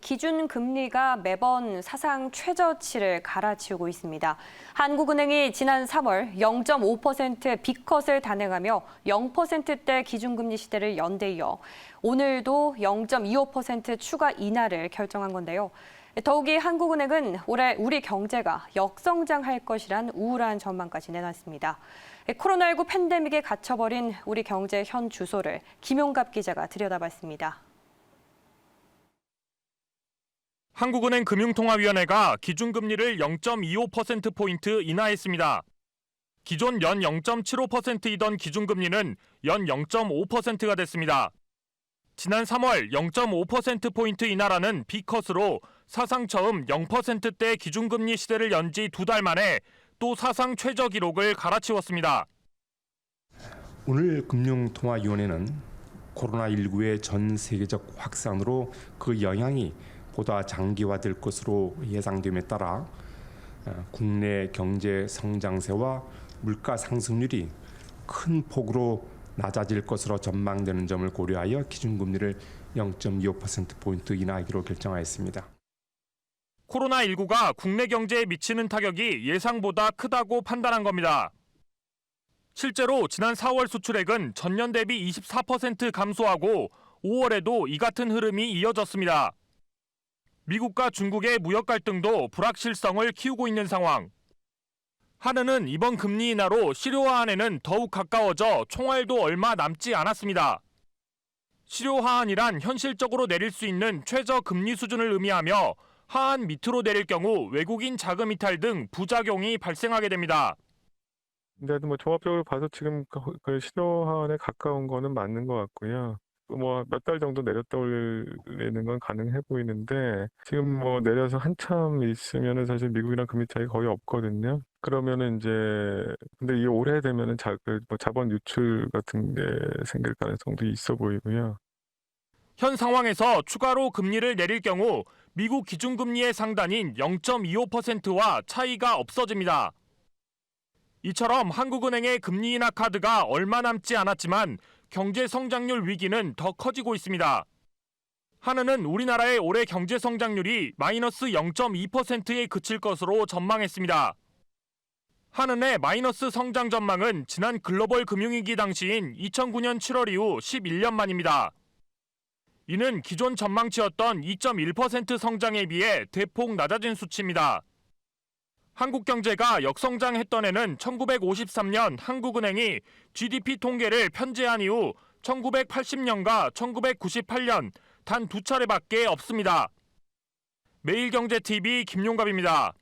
기준 금리가 매번 사상 최저치를 갈아치우고 있습니다. 한국은행이 지난 3월 0.5% 빅컷을 단행하며 0%대 기준금리 시대를 연대 이어 오늘도 0.25% 추가 인하를 결정한 건데요. 더욱이 한국은행은 올해 우리 경제가 역성장할 것이란 우울한 전망까지 내놨습니다. 코로나19 팬데믹에 갇혀버린 우리 경제 현 주소를 김용갑 기자가 들여다봤습니다. 한국은행 금융통화위원회가 기준금리를 0.25%포인트 인하했습니다. 기존 연 0.75%이던 기준금리는 연 0.5%가 됐습니다. 지난 3월 0.5%포인트 인하라는 B컷으로 사상 처음 0%대 기준금리 시대를 연 지 두 달 만에 또 사상 최저 기록을 갈아치웠습니다. 오늘 금융통화위원회는 코로나19의 전 세계적 확산으로 그 영향이 보다 장기화될 것으로 예상됨에 따라 어, 국내 경제 성장세와 물가 상승률이 큰 폭으로 낮아질 것으로 전망되는 점을 고려하여 기준금리를 0.25%포인트 인하하기로 결정하였습니다. 코로나19가 국내 경제에 미치는 타격이 예상보다 크다고 판단한 겁니다. 실제로 지난 4월 수출액은 전년 대비 24% 감소하고 5월에도 이 같은 흐름이 이어졌습니다. 미국과 중국의 무역 갈등도 불확실성을 키우고 있는 상황. 한은은 이번 금리 인하로 실효 하한에는 더욱 가까워져 총알도 얼마 남지 않았습니다. 실효 하한이란 현실적으로 내릴 수 있는 최저 금리 수준을 의미하며 하한 밑으로 내릴 경우 외국인 자금 이탈 등 부작용이 발생하게 됩니다. 근데 뭐 종합적으로 봐서 지금 그, 그 실효화에 가까운 거는 맞는 것 같고요. 뭐 몇 달 정도 내렸다 올리는 건 가능해 보이는데 지금 뭐 내려서 한참 있으면은 사실 미국이랑 금리 차이 거의 없거든요. 그러면은 이제 근데 이 올해 되면은 자, 그뭐 자본 유출 같은 게 생길 가능성도 있어 보이고요. 현 상황에서 추가로 금리를 내릴 경우 미국 기준금리의 상단인 0.25%와 차이가 없어집니다. 이처럼 한국은행의 금리 인하 카드가 얼마 남지 않았지만 경제 성장률 위기는 더 커지고 있습니다. 한은은 우리나라의 올해 경제 성장률이 마이너스 0.2%에 그칠 것으로 전망했습니다. 한은의 마이너스 성장 전망은 지난 글로벌 금융위기 당시인 2009년 7월 이후 11년 만입니다. 이는 기존 전망치였던 2.1% 성장에 비해 대폭 낮아진 수치입니다. 한국 경제가 역성장했던 해는 1953년 한국은행이 GDP 통계를 편제한 이후 1980년과 1998년 단 두 차례밖에 없습니다. 매일경제TV 김용갑입니다.